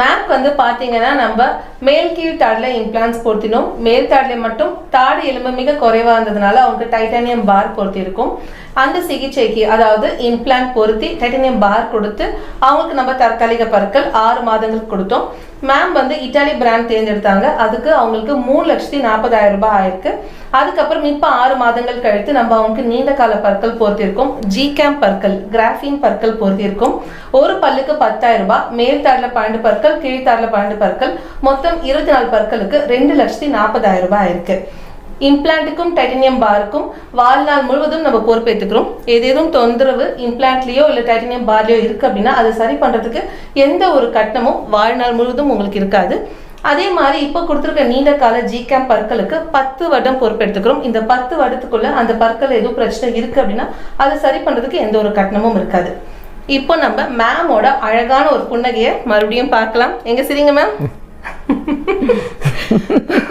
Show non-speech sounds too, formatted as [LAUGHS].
Map வந்து பார்த்தீங்கன்னா நம்ம மேல் கீழ் தாடில் இம்ப்ளான்ஸ் பொருத்தினோம். மேல் தாடில் மட்டும் தாடி எலும்பு மிக குறைவாக இருந்ததுனால அவங்களுக்கு டைட்டானியம் பார் பொருத்திருக்கும் அந்த சிகிச்சைக்கு அதாவது இம்ப்ளான்ட் பொருத்தி டைட்டானியம் பார் கொடுத்து அவங்களுக்கு நம்ம தற்காலிக பற்கள் ஆறு மாதங்களுக்கு கொடுத்தோம். மேம் வந்து இட்டாலி பிராண்ட் தேர்ந்தெடுத்தாங்க. அதுக்கு அவங்களுக்கு மூணு லட்சத்தி நாற்பதாயிரம் ரூபாய் ஆயிருக்கு. அதுக்கப்புறம் இப்போ ஆறு மாதங்கள் கழித்து நம்ம அவங்களுக்கு நீண்ட கால பற்கள் பொருத்திருக்கோம். ஜி கேம் பற்கள் கிராஃபின் பற்கள் பொருத்திருக்கோம். ஒரு பல்லுக்கு பத்தாயிரம் ரூபாய் மேல் தாடில் பன்னெண்டு பற்கள் கீழ்த்தாடில் பன்னெண்டு பற்கள். மொத்தம் இருபத்தி நாலு பற்களுக்கு ரெண்டு லட்சத்தி நாற்பதாயிரம் ரூபாய் ஆயிருக்கு. இம்ப்ளான்ட்டுக்கும் டைட்டனியம் பாருக்கும் வாழ்நாள் முழுவதும் நம்ம பொறுப்பேற்றுக்கிறோம் ஏதேதும் தொந்தரவு இம்ப்ளான்ட்லேயோ இல்லை டைட்டனியம் பார்லையோ இருக்குது அப்படின்னா அதை சரி பண்ணுறதுக்கு எந்த ஒரு கட்டணமும் வாழ்நாள் முழுவதும் உங்களுக்கு இருக்காது. அதே மாதிரி இப்போ கொடுத்துருக்க நீண்ட கால ஜிகேம் பற்களுக்கு பத்து வருடம் பொறுப்பெடுத்துக்கிறோம் இந்த பத்து வருடத்துக்குள்ள அந்த பற்கள் எதுவும் பிரச்சனை இருக்குது அப்படின்னா அதை சரி பண்ணுறதுக்கு எந்த ஒரு கட்டணமும் இருக்காது. இப்போ நம்ம மேமோட அழகான ஒரு புன்னகையை மறுபடியும் பார்க்கலாம். எங்க சரிங்க மேம் [LAUGHS]